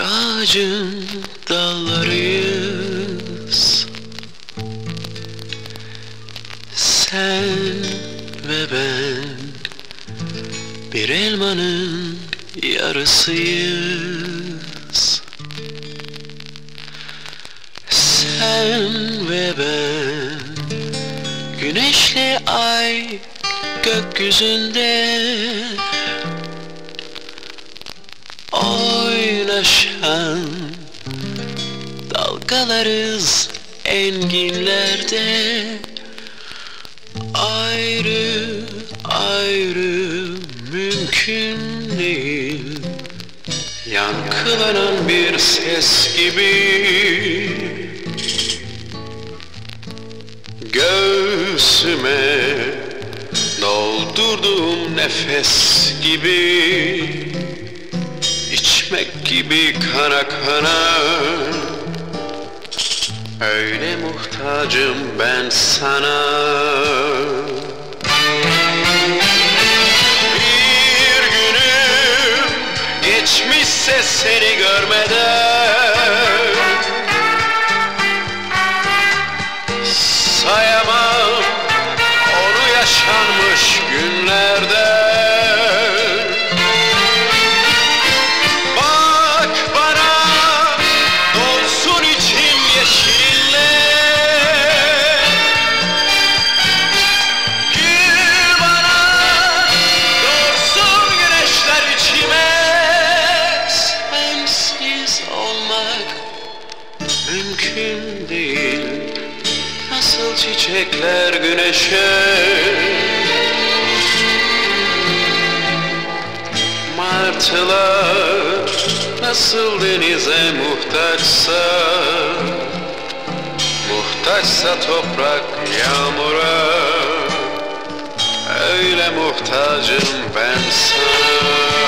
ağacın dallarıyız. Sen ve ben bir elmanın yarısıyız. Sen ve ben Güneşle ay gökyüzünde Oynaşan dalgalarız enginlerde. Ayrı ayrı mümkün değil. Yankılanan bir ses gibi Göğsüme doldurduğum nefes gibi içmek gibi kana kana. Öyle muhtacım ben sana. Bir günüm geçmişse seni görmeden mümkün değil Nasıl çiçekler güneşe? Martılar nasıl denize muhtaçsa? Muhtaçsa toprak yağmura. Öyle muhtacım ben sana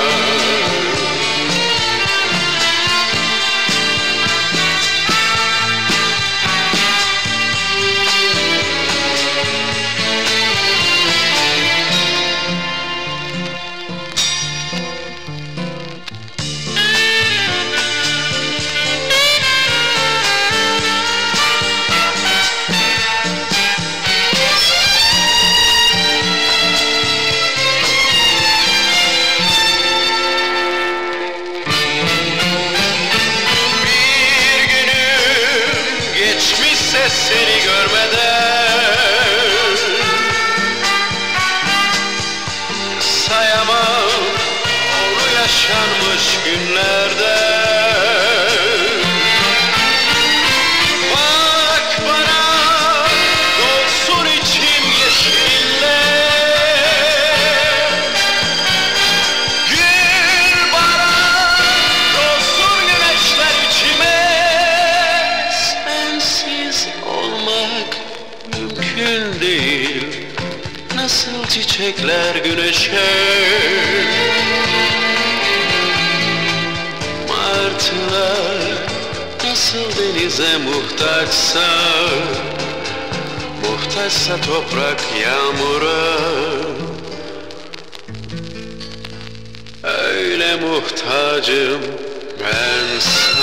geçmişse çiçekler güneşe. Martılar nasıl denize muhtaçsa Muhtaçsa toprak yağmura. Öyle muhtacım ben sana